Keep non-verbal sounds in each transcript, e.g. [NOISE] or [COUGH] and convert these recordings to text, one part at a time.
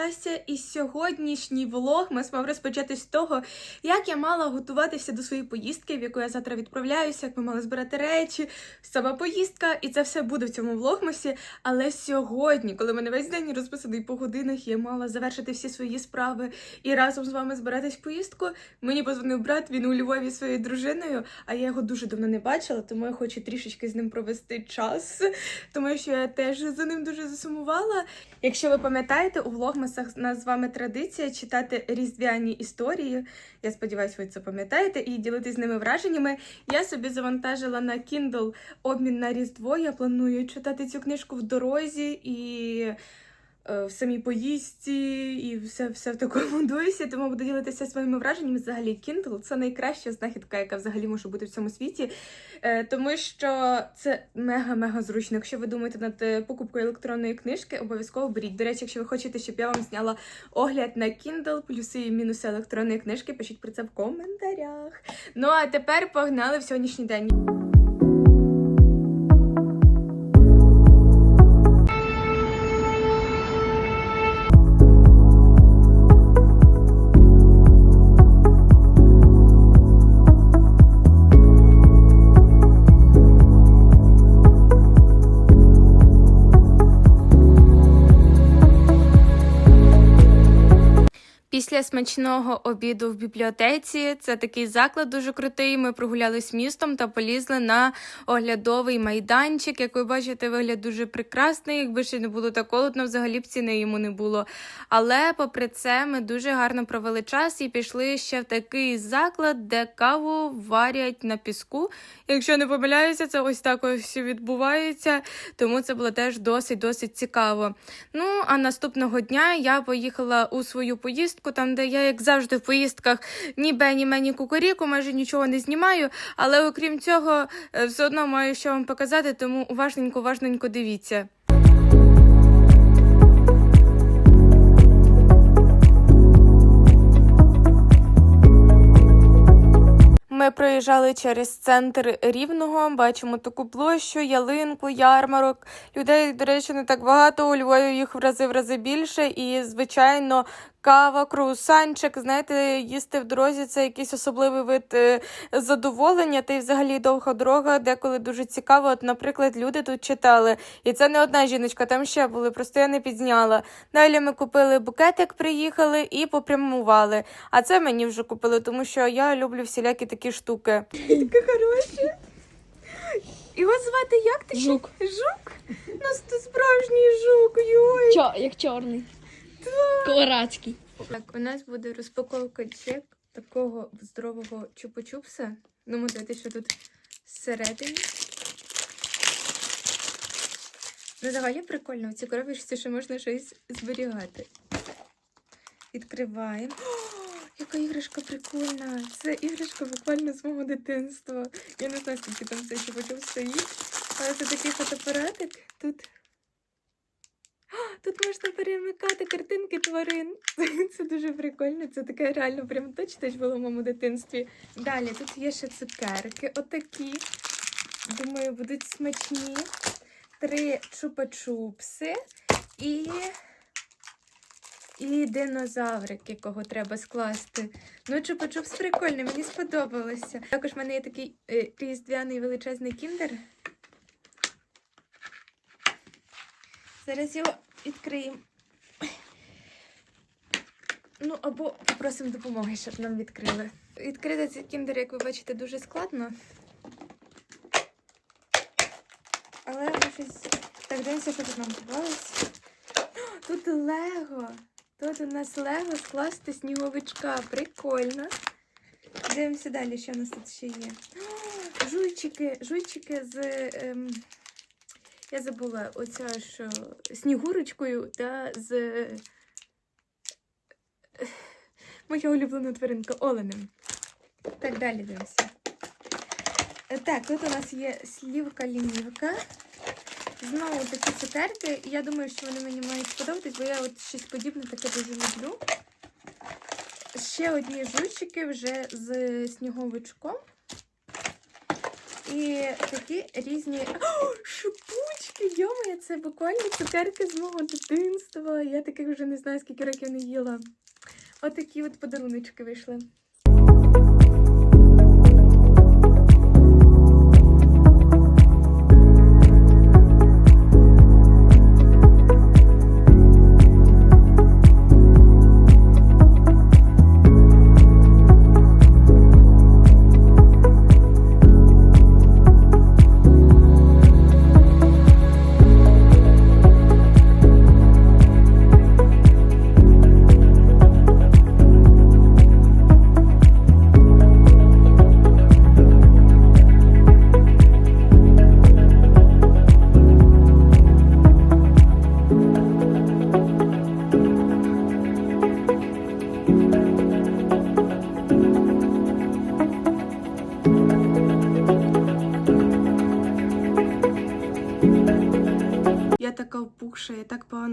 Богдася, і сьогоднішній влог ми мав розпочати з того, як я мала готуватися до своєї поїздки, в яку я завтра відправляюся, як ми мали збирати речі, сама поїздка, і це все буде в цьому влогмасі. Але сьогодні, коли мене весь день розписаний по годинах, я мала завершити всі свої справи і разом з вами збиратись в поїздку. Мені позвонив брат, він у Львові зі своєю дружиною, а я його дуже давно не бачила, тому я хочу трішечки з ним провести час, тому що я теж за ним дуже засумувала. Якщо ви пам'ятаєте, у у нас з вами традиція читати різдвяні історії. Я сподіваюся, ви це пам'ятаєте і ділитись з ними враженнями. Я собі завантажила на Kindle обмін на Різдво. Я планую читати цю книжку в дорозі і в самій поїздці, і все, все в такому [LAUGHS] дусі. Тому буду ділитися своїми враженнями. Взагалі, Kindle це найкраща знахідка, яка взагалі може бути в цьому світі. Е, тому що це мега-мега зручно. Якщо ви думаєте над е, покупкою електронної книжки, обов'язково беріть. До речі, якщо ви хочете, щоб я вам зняла огляд на Kindle, плюси і мінуси електронної книжки, пишіть про це в коментарях. Ну а тепер погнали в сьогоднішній день. Після смачного обіду в бібліотеці це такий заклад дуже крутий. Ми прогулялись містом та полізли на оглядовий майданчик. Як ви бачите, вигляд дуже прекрасний. Якби ще не було так холодно, взагалі б ціни йому не було. Але попри це, ми дуже гарно провели час і пішли ще в такий заклад, де каву варять на піску. Якщо не помиляюся, це ось так ось відбувається. Тому це було теж досить досить цікаво. Ну а наступного дня я поїхала у свою поїздку, там де я, як завжди, в поїздках ні бе, ні ме, ні кукуріку, майже нічого не знімаю. Але окрім цього, е, все одно маю що вам показати, тому уважненько, уважненько дивіться. Ми проїжджали через центр Рівного, бачимо таку площу, ялинку, ярмарок. Людей, до речі, не так багато. У Львові їх в рази в рази більше. І, звичайно, кава, круасанчик. Знаєте, їсти в дорозі це якийсь особливий вид е, задоволення. Та й взагалі довга дорога, деколи дуже цікаво. От, наприклад, люди тут читали. І це не одна жіночка, там ще були, просто я не підзняла. Далі ми купили букетик, приїхали і попрямували. А це мені вже купили, тому що я люблю всілякі такі штуки. Таке хороше. Його звати як ти? Жук. Жук? У нас тут справжній жук, йой. Чо, як чорний. Колорадський. Так, у нас буде розпаковка чек такого здорового чупа-чупса. Ну, можете, що тут всередині. Ну, взагалі прикольно, в цій коробочці ще можна щось зберігати. Відкриваємо. Яка іграшка прикольна! Це іграшка буквально з мого дитинства. Я не знаю, скільки там цей чупа-чупс стоїть. Але це такий фотоапаратик. Тут Тут можна перемикати картинки тварин. [LAUGHS] Це дуже прикольно. Це таке реально прям точно було в моєму дитинстві. Далі тут є ще цукерки, отакі. Думаю, будуть смачні. Три чупа-чупси і. І динозаврик, якого треба скласти. Ну, чупа-чупс прикольний, мені сподобалося. Також в мене є такий е, різдвяний величезний кіндер. Зараз його відкриємо. Ну, або попросимо допомоги, щоб нам відкрили. Відкрити цей кіндер, як ви бачите, дуже складно. Але ми щось. Так, дивимося, що тут нам. О, Тут Лего. Тут у нас Лего скласти сніговичка. Прикольно. Дивимося далі, що у нас тут ще є. Жуйчики, жуйчики з. Ем... Я забула оця що снігурочкою та з е, моя улюблена тваринка Оленем. Так, далі дивимося. Е, Так, тут у нас є слівка-лінівка. Знову такі цукерки. Я думаю, що вони мені мають сподобатись, бо я от щось подібне таке дуже люблю. Ще одні жучики вже з сніговичком. І такі різні О, [GASPS] шипучки! Йома, це буквально цукерки з мого дитинства. Я таких вже не знаю, скільки років не їла. Отакі от подаруночки вийшли.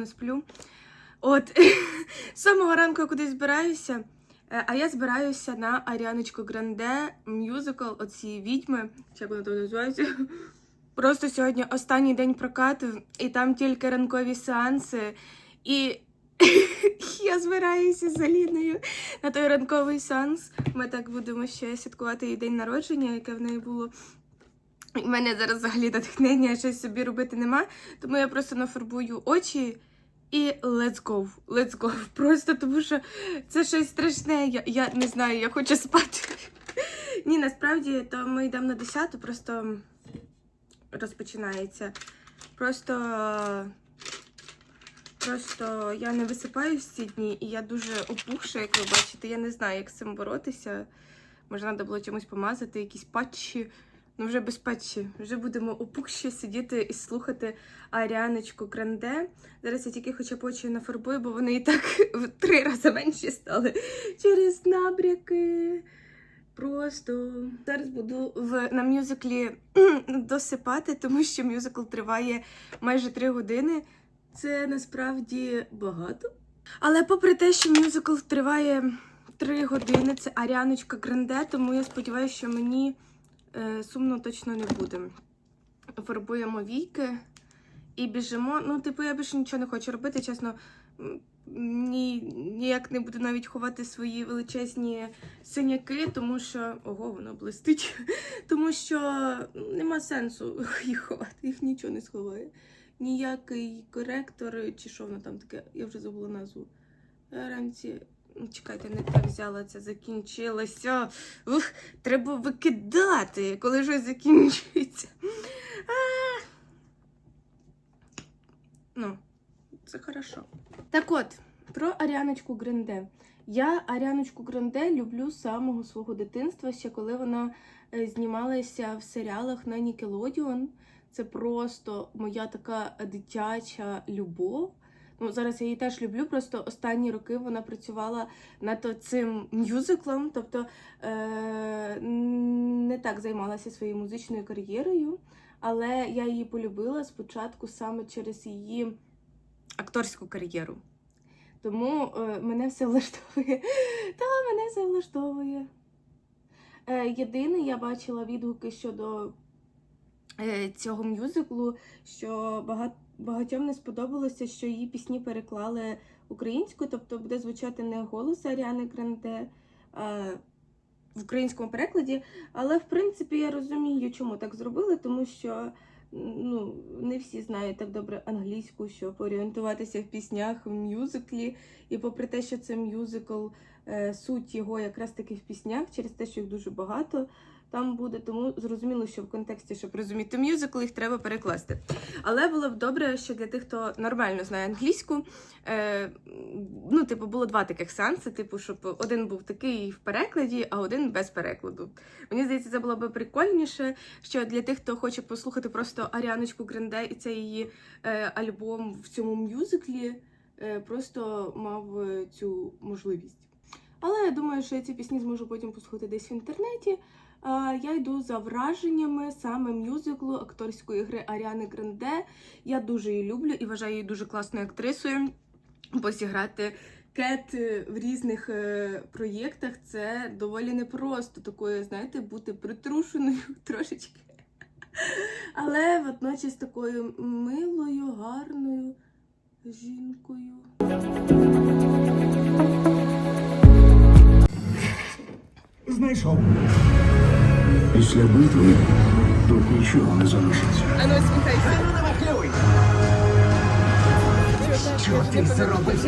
Сплю. От [LAUGHS] з самого ранку я кудись збираюся. Е, А я збираюся на Аріаночку Гранде мюзикл оці відьми. Чи як воно там називається? [LAUGHS] Просто сьогодні останній день прокату, і там тільки ранкові сеанси. І [LAUGHS] я збираюся з Аліною на той ранковий сеанс. Ми так будемо ще святкувати її день народження, яке в неї було. У мене зараз взагалі натхнення щось собі робити нема, тому я просто нафарбую очі і let's go, let's go. [LAUGHS] Просто тому що це щось страшне. Я, я не знаю, я хочу спати. [LAUGHS] Ні, насправді то ми йдемо на 10, просто розпочинається. Просто. Просто я не висипаюсь ці дні, і я дуже опухша, як ви бачите. Я не знаю, як з цим боротися. Може, треба було чимось помазати, якісь патчі. Ну, вже без патчі. Вже будемо опухші сидіти і слухати Аріаночку Гранде. Зараз я тільки хоча очі нафарбую, бо вони і так в три рази менші стали через набряки. Просто зараз буду в на мюзиклі [CLEARS THROAT] досипати, тому що мюзикл триває майже три години. Це насправді багато. Але попри те, що мюзикл триває три години, це Аріаночка Гранде, тому я сподіваюся, що мені сумно точно не буде. Фарбуємо війки і біжимо. Ну, типу, я більше нічого не хочу робити, чесно. Ні, ніяк не буду навіть ховати свої величезні синяки, тому що. Ого, воно блистить. [LAUGHS] Тому що нема сенсу [LAUGHS] їх ховати, їх нічого не сховає. Ніякий коректор, чи що воно там таке, я вже забула назву. Рамці. Чекайте, не так взяла, це закінчилося. Ух, треба викидати, коли щось закінчується. А! Ну, це хорошо. Так от, про Аріаночку Гранде. Я Аріаночку Гранде люблю з самого свого дитинства, ще коли вона е, знімалася в серіалах на Nickelodeon. Це просто моя така дитяча любов. Ну, зараз я її теж люблю, просто останні роки вона працювала над цим мюзиклом, тобто е- не так займалася своєю музичною кар'єрою, але я її полюбила спочатку саме через її акторську кар'єру. Тому е, мене все влаштовує. Та мене все влаштовує. Е, єдине, я бачила відгуки щодо е, цього мюзиклу, що багато, багатьом не сподобалося, що її пісні переклали українською, тобто буде звучати не голос Аріани Гранде а в українському перекладі. Але в принципі я розумію, чому так зробили, тому що ну, не всі знають так добре англійську, щоб орієнтуватися в піснях в мюзиклі. І попри те, що це мюзикл, е, суть його якраз таки в піснях, через те, що їх дуже багато там буде. Тому зрозуміло, що в контексті, щоб розуміти мюзикл, їх треба перекласти. Але було б добре, що для тих, хто нормально знає англійську, е, ну, типу, було два таких сеанси, типу, щоб один був такий в перекладі, а один без перекладу. Мені здається, це було б прикольніше, що для тих, хто хоче послухати просто Аріаночку Гранде і це її е, альбом в цьому мюзиклі, е, просто мав е, цю можливість. Але я думаю, що я ці пісні зможу потім послухати десь в інтернеті. Я йду за враженнями саме мюзиклу акторської гри Аріани Гранде. Я дуже її люблю і вважаю її дуже класною актрисою. Бо зіграти Кет е, в різних е, проєктах це доволі непросто такою, знаєте, бути притрушеною [LAUGHS] трошечки. Але водночас такою милою, гарною жінкою. Знайшов. Після битви тут нічого не залишиться. А ну сміхайся. Що ти зробив?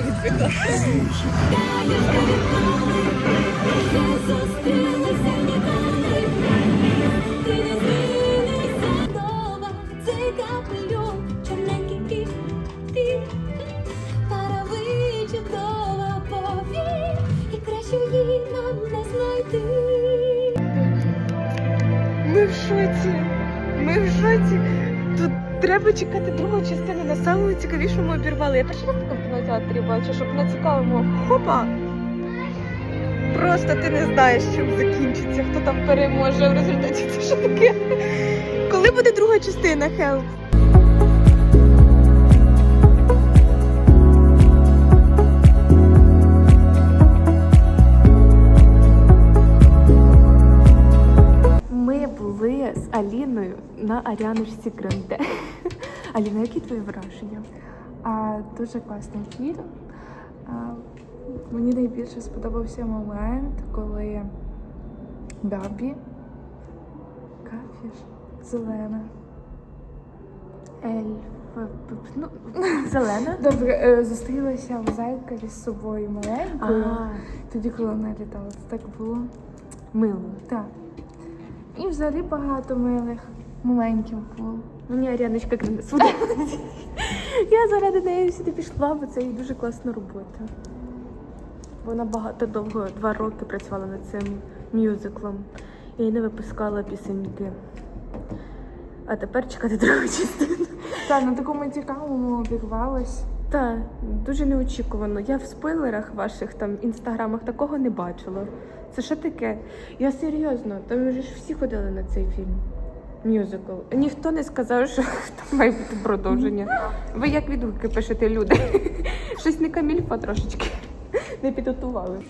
Чудова, цей капелюх, в шоці. Ми в шоці. Тут треба чекати другу частину. На самому цікавішому обірвали. Я перший раз в кінотеатрі бачу, щоб на цікавому. Хопа! Просто ти не знаєш, чим закінчиться, хто там переможе в результаті. Це що таке? Коли буде друга частина, Хелп? На Аріаночці Гранде. [LAUGHS] Аліна, які твої враження? А, дуже класний фільм. А, мені найбільше сподобався момент, коли Габі, ж, зелена. Ельф. Ну, [LAUGHS] зелена. Добре, е, зустрілася в зеркалі з собою маленькою. А, Тоді, коли вона літала, це так було. мило. Так. І взагалі багато милих моментів було. Мені Аріаночка Гранде сподобалась. Я заради неї сюди пішла, бо це її дуже класна робота. Вона багато довго, два роки працювала над цим мюзиклом і не випускала пісеньки. А тепер чекати другу частину. Так, на такому цікавому обірвалась. Так, дуже неочікувано. Я в спойлерах ваших там інстаграмах такого не бачила. Це що таке? Я серйозно, там вже ж всі ходили на цей фільм. Мюзикл. Ніхто не сказав, що [LAUGHS] там має бути продовження. Ви як відгуки пишете люди? [LAUGHS] Щось не камільфа трошечки. [LAUGHS] Не підготували.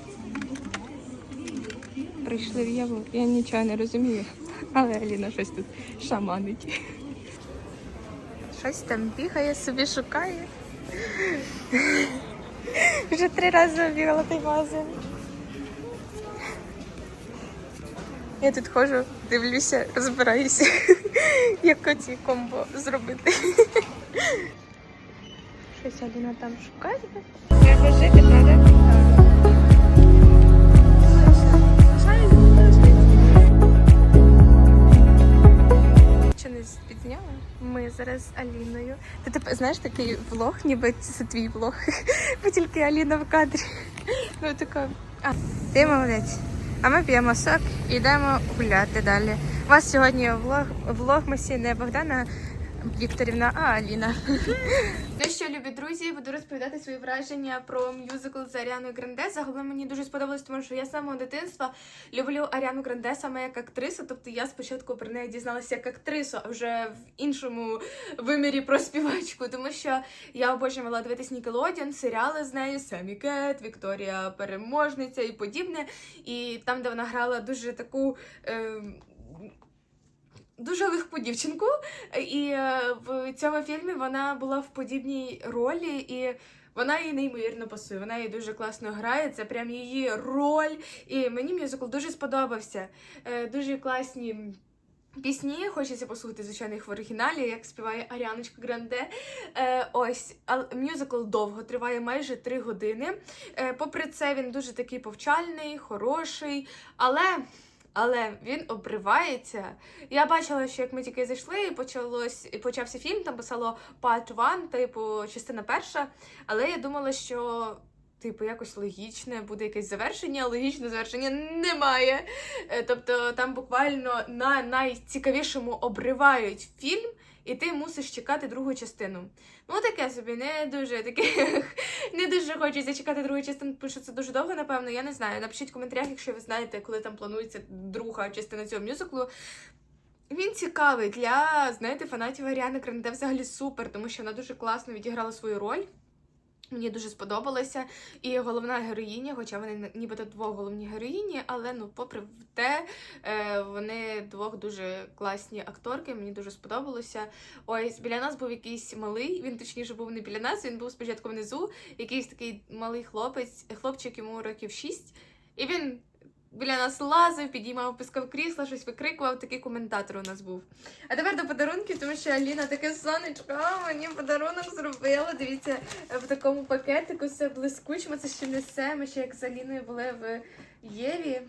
Прийшли в Єву, я нічого не розумію, але Аліна щось тут шаманить. Щось там бігає, собі шукає. Вже три рази обігала той магазин. Я тут ходжу, дивлюся, розбираюся, [LAUGHS] як оці комбо зробити. Щось Аліна там шукає. Треба жити, треба. Підзняла? Ми зараз з Аліною. Ти тепер знаєш такий влог, ніби це твій влог, [LAUGHS] бо тільки Аліна в кадрі. Ну така. А, ти молодець. А ми п'ємо сок і йдемо гуляти далі. У вас сьогодні влог, влогмасі не Богдана Вікторівна, а Аліна. [LAUGHS] Ну що, любі друзі, буду розповідати свої враження про мюзикл з Аріаною Гранде. Загалом мені дуже сподобалось, тому що я з самого дитинства люблю Аріану Гранде саме як актрису. Тобто я спочатку про неї дізналася як актрису, а вже в іншому вимірі про співачку. Тому що я обожнювала дивитись Нікелодіон, серіали з нею, Семі Кет, Вікторія Переможниця і подібне. І там, де вона грала дуже таку. Е, Дуже легку дівчинку, і е, в цьому фільмі вона була в подібній ролі, і вона їй неймовірно пасує. Вона її дуже класно грає. Це прям її роль. І мені мюзикл дуже сподобався. Е, Дуже класні. Пісні хочеться послухати, звичайно, їх в оригіналі, як співає Аріаночка Гранде. Е, ось, мюзикл довго триває майже три години. Попри це, він дуже такий повчальний, хороший, але. Але він обривається. Я бачила, що як ми тільки зайшли, і почалось і почався фільм, там писало part one, типу, частина перша. Але я думала, що типу якось логічне буде якесь завершення, а завершення немає. Е, Тобто там буквально на найцікавішому обривають фільм, і ти мусиш чекати другу частину. Ну таке собі, не дуже таке. [LAUGHS] Не дуже хочеться чекати другу частину, тому що це дуже довго, напевно. Я не знаю. Напишіть в коментарях, якщо ви знаєте, коли там планується друга частина цього мюзиклу. Він цікавий для, знаєте, фанатів Аріани Гранде взагалі супер, тому що вона дуже класно відіграла свою роль. Мені дуже сподобалося. І головна героїня, хоча вони нібито двох головні героїні, але ну, попри те, е, вони двох дуже класні акторки. Мені дуже сподобалося. Ось біля нас був якийсь малий. Він точніше був не біля нас. Він був спочатку внизу. Якийсь такий малий хлопець, хлопчик йому років 6. І він біля нас лазив, підіймав, пискав крісла, щось викрикував. Такий коментатор у нас був. А тепер до подарунків, тому що Аліна таке сонечко, а, мені подарунок зробила. Дивіться, в такому пакетику все блискуче. Ми це ще несе. Ми ще як з Аліною були в Єві.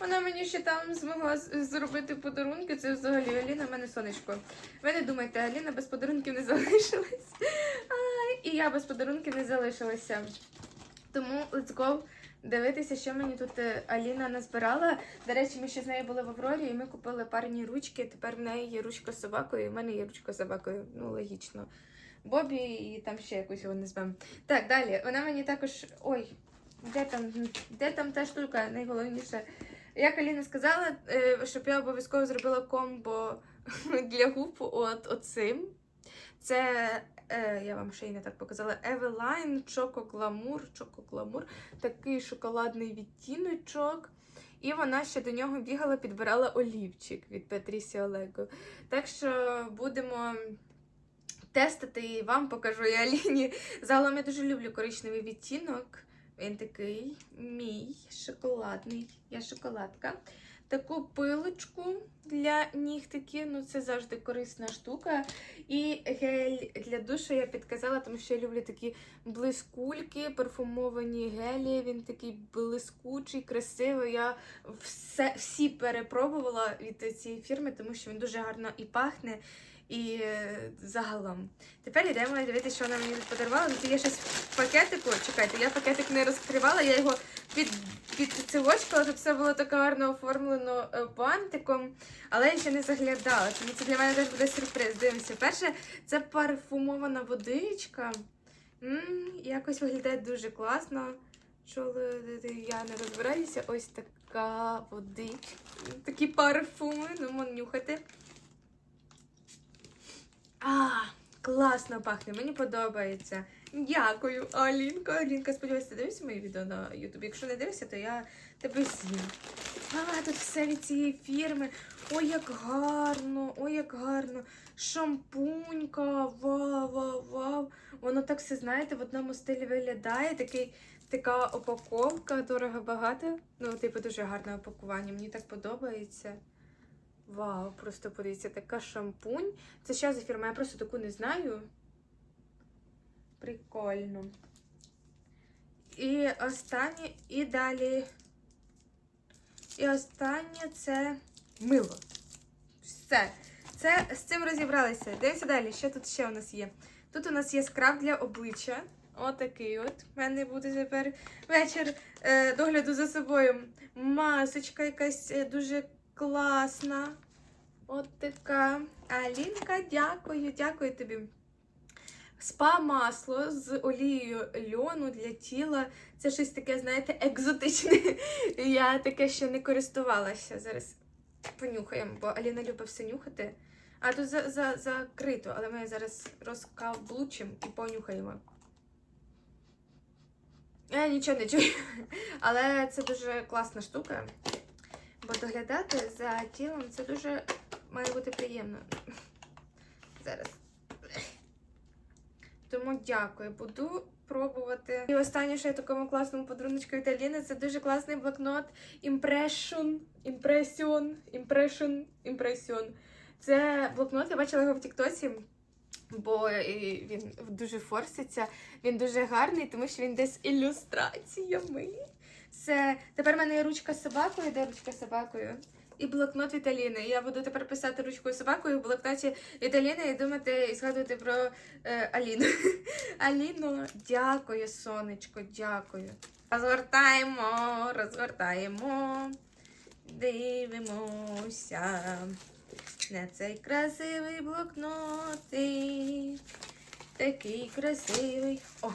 Вона мені ще там змогла зробити подарунки. Це взагалі Аліна, в мене сонечко. Ви не думайте, Аліна без подарунків не залишилась. Ай, і я без подарунків не залишилася. Тому let's go дивитися, що мені тут е, Аліна назбирала. До речі, ми ще з нею були в Аврорі, і ми купили парні ручки. Тепер в неї є ручка з собакою, і в мене є ручка з собакою. Ну, логічно. Бобі і там ще якусь його назвемо. Так, далі. Вона мені також. Ой, де там, де там та штука? Найголовніше. Як Аліна сказала, е, щоб я обов'язково зробила комбо [LAUGHS] для губ от оцим. Це е, я вам ще й не так показала. Glamour. Choco Glamour. Такий шоколадний відтіночок. І вона ще до нього бігала, підбирала олівчик від Патрісі Олего. Так що будемо тестити і вам покажу і Аліні. Загалом я дуже люблю коричневий відтінок. Він такий мій шоколадний. Я шоколадка. Таку пилочку для нігтиків, ну це завжди корисна штука. І гель для душу я підказала, тому що я люблю такі блискульки, парфумовані гелі. Він такий блискучий, красивий. Я все, всі перепробувала від цієї фірми, тому що він дуже гарно і пахне. І е, загалом. Тепер йдемо дивитися, що вона мені тут подарувала. Ну, Це є щось в пакетику. Чекайте, я пакетик не розкривала, я його під, підцевочкала, щоб все було так гарно оформлено е, бантиком, але я ще не заглядала. Тому це для мене теж буде сюрприз. Дивимося. Перше, це парфумована водичка. м якось виглядає дуже класно. Е, я не розбираюся. Ось така водичка. Такі парфуми, ну нюхати. А, класно пахне, мені подобається. Дякую, Алінка. Алінка, сподіваюся, ти дивишся мої відео на Ютубі. Якщо не дивишся, то я тебе з'їм. А, тут все від цієї фірми. Ой, як гарно, ой, як гарно. Шампунька, вау, вау, вау. Воно так все, знаєте, в одному стилі виглядає. Такий, така упаковка, дорого багато. Ну, типу, дуже гарне упакування. Мені так подобається. Вау, просто подивіться, така шампунь. Це що за фірма? Я просто таку не знаю. Прикольно. І останнє, і далі. І останнє це мило. Все. Це з цим розібралися. Дивимося далі. Що тут ще у нас є? Тут у нас є скраб для обличчя. Отакий от. У мене буде тепер вечір е, догляду за собою. Масочка якась е, дуже класна. От така. Алінка, дякую, дякую тобі. Спа масло з олією льону для тіла. Це щось таке, знаєте, екзотичне. [LAUGHS] Я таке ще не користувалася. Зараз понюхаємо, бо Аліна любить все нюхати. А тут за, за, закрито, але ми зараз розкаблучимо і понюхаємо. Я нічого не чую. [LAUGHS] Але це дуже класна штука. Доглядати за тілом це дуже має бути приємно. Зараз. Тому дякую, буду пробувати. І останнє, що я такому класному подаруночку від Аліни, це дуже класний блокнот Impression. Impression. Impression. Impression. Це блокнот, я бачила його в Тіктосі. Бо він дуже форситься, він дуже гарний, тому що він десь ілюстраціями. Це тепер в мене є ручка з собакою, де ручка з собакою? І блокнот від Аліни. Я буду тепер писати ручкою собакою в блокноті від Аліни і думати і згадувати про е, Аліну. [LAUGHS] Аліно, дякую, сонечко, дякую. Розгортаємо, розгортаємо, дивимося на цей красивий блокнотик. Такий красивий. О!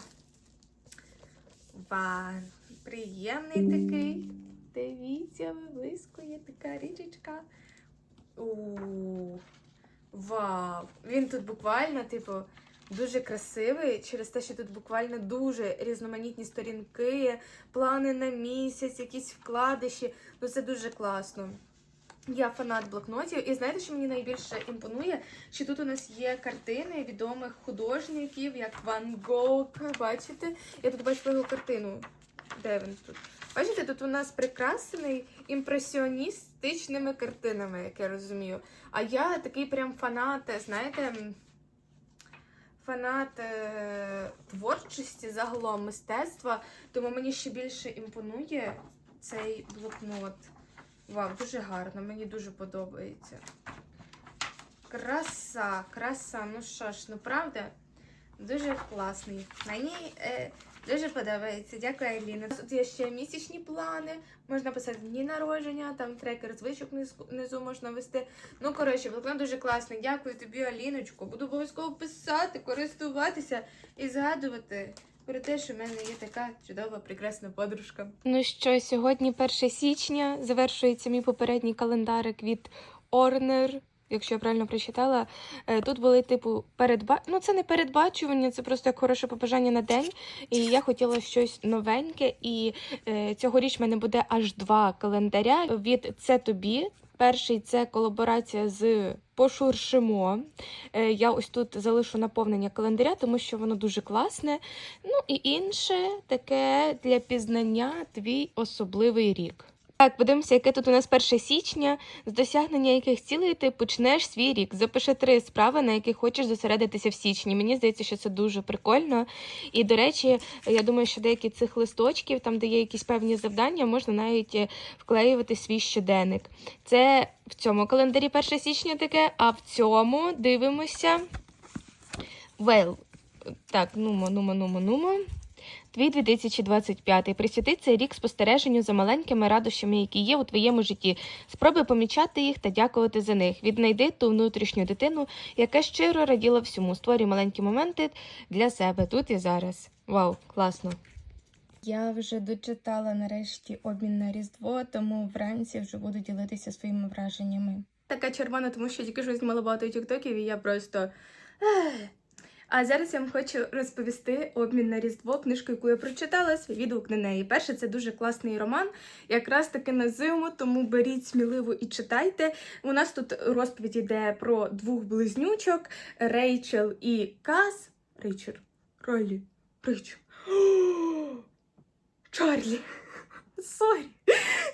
Вау! Приємний такий. Дивіться, виблискує така річечка. У Вау! Він тут буквально, типу, дуже красивий через те, що тут буквально дуже різноманітні сторінки, плани на місяць, якісь вкладиші. Ну це дуже класно. Я фанат блокнотів, і знаєте, що мені найбільше імпонує? Що тут у нас є картини відомих художників, як Ван Гог. Бачите? Я тут бачу його картину. Де він тут? Бачите, тут у нас прикрасений імпресіоністичними картинами, як я розумію. А я такий прям фанат, знаєте, фанат е, творчості, загалом мистецтва, тому мені ще більше імпонує цей блокнот. Вау, дуже гарно, мені дуже подобається. Краса, краса. Ну що ж, ну правда, дуже класний. Мені е, дуже подобається. Дякую, Аліна. Тут є ще місячні плани. Можна писати дні народження, там трекер звичок внизу- можна вести. Ну, коротше, блокнот дуже класний. Дякую тобі, Аліночко. Буду обов'язково писати, користуватися і згадувати про те, що в мене є така чудова, прекрасна подружка. Ну що, сьогодні 1 січня завершується мій попередній календарик від Орнер. Якщо я правильно прочитала, Е, тут були типу передба... Ну, це не передбачування, це просто як хороше побажання на день. І я хотіла щось новеньке. І е, цьогоріч в мене буде аж два календаря від це тобі. Перший це колаборація з Пошуршимо. Е, Я ось тут залишу наповнення календаря, тому що воно дуже класне. Ну і інше таке для пізнання твій особливий рік. Так, подивимося, яке тут у нас 1 січня, з досягнення яких цілей ти почнеш свій рік. Запиши три справи, на які хочеш зосередитися в січні. Мені здається, що це дуже прикольно. І, до речі, я думаю, що деякі цих листочків, там, де є якісь певні завдання, можна навіть е, вклеювати свій щоденник. Це в цьому календарі 1 січня таке, а в цьому дивимося. Well, так, нумо, нумо, нумо, нумо. Твій 2025 присвяти цей рік спостереженню за маленькими радощами, які є у твоєму житті. Спробуй помічати їх та дякувати за них. Віднайди ту внутрішню дитину, яка щиро раділа всьому. Створюй маленькі моменти для себе тут і зараз. Вау, класно. Я вже дочитала нарешті обмін на Різдво, тому вранці вже буду ділитися своїми враженнями. така червона, тому що тільки що знімала багато тіктоків, і я просто. А зараз я вам хочу розповісти обмін на Різдво, книжку, яку я прочитала, свій відгук на неї. Перше, це дуже класний роман, якраз таки на зиму, тому беріть сміливо і читайте. У нас тут розповідь йде про двох близнючок Рейчел і Каз. Рейчел. Ролі. Рейчел. [GASPS] Чарлі. Сорі.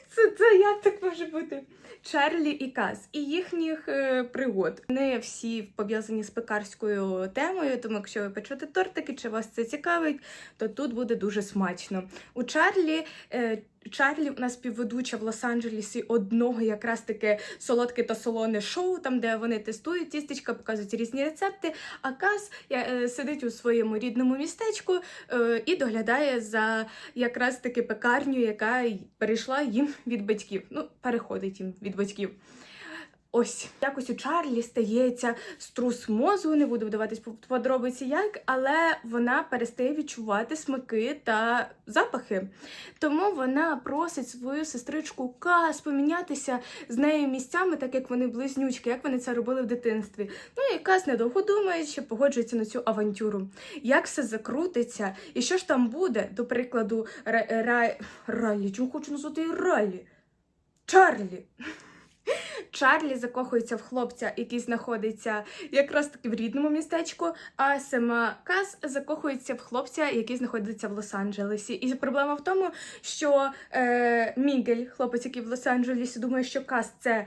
Це, це як так може бути? Чарлі і Каз і їхніх е, пригод. Не всі пов'язані з пекарською темою, тому якщо ви печете тортики, чи вас це цікавить, то тут буде дуже смачно. У Чарлі. Е, Чарлі у нас співведуча в Лос-Анджелесі одного якраз таке солодке та солоне шоу, там де вони тестують тістечка, показують різні рецепти. А Каз е, сидить у своєму рідному містечку е, і доглядає за якраз таки пекарню, яка перейшла їм від батьків. Ну, переходить їм від батьків. Ось якось у Чарлі стається струс мозку, не буду вдаватись по подробиці як, але вона перестає відчувати смаки та запахи. Тому вона просить свою сестричку Кас помінятися з нею місцями, так як вони близнючки, як вони це робили в дитинстві. Ну і Кас недовго думає, що погоджується на цю авантюру. Як все закрутиться, і що ж там буде, до прикладу, Ра- Ра- Райлі, чому хочу назвати Райлі? Чарлі. Чарлі закохується в хлопця, який знаходиться якраз таки в рідному містечку, а сама Кас закохується в хлопця, який знаходиться в Лос-Анджелесі. І проблема в тому, що е, Мігель, хлопець, який в Лос-Анджелесі, думає, що Кас це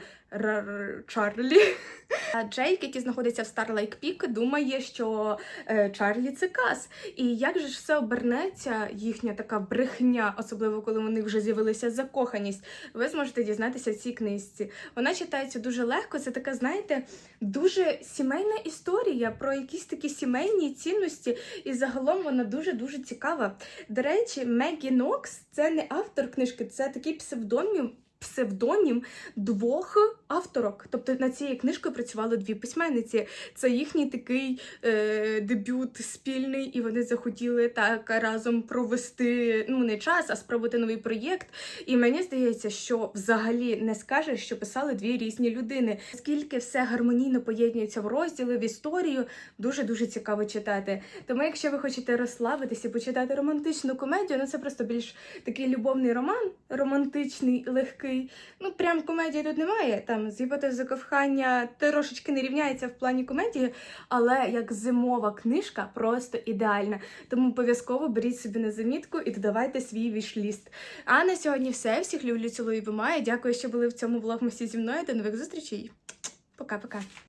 Чарлі. [LAUGHS] Джейк, який знаходиться в Старлайк Пік, думає, що е, Чарлі це Кас. І як же ж все обернеться, їхня така брехня, особливо коли у них вже з'явилася закоханість, ви зможете дізнатися в цій книжці. Вона читається дуже легко. Це така, знаєте, дуже сімейна історія про якісь такі сімейні цінності, і загалом вона дуже дуже цікава. До речі, Мегі Нокс це не автор книжки, це такий псевдонім. Псевдонім двох авторок. Тобто над цією книжкою працювали дві письменниці. Це їхній такий е, дебют спільний, і вони захотіли так разом провести ну не час, а спробувати новий проєкт. І мені здається, що взагалі не скажеш, що писали дві різні людини. Скільки все гармонійно поєднується в розділи, в історію, дуже дуже цікаво читати. Тому, якщо ви хочете розслабитися, почитати романтичну комедію, ну це просто більш такий любовний роман, романтичний, легкий. Ну прям комедії тут немає. Там з гіпотези кохання трошечки не рівняється в плані комедії, але як зимова книжка просто ідеальна. Тому обов'язково беріть собі на замітку і додавайте свій вішліст. А на сьогодні все. Всіх люблю, цілую, обіймаю. Дякую, що були в цьому влогмасі зі мною. До нових зустрічей. Пока-пока.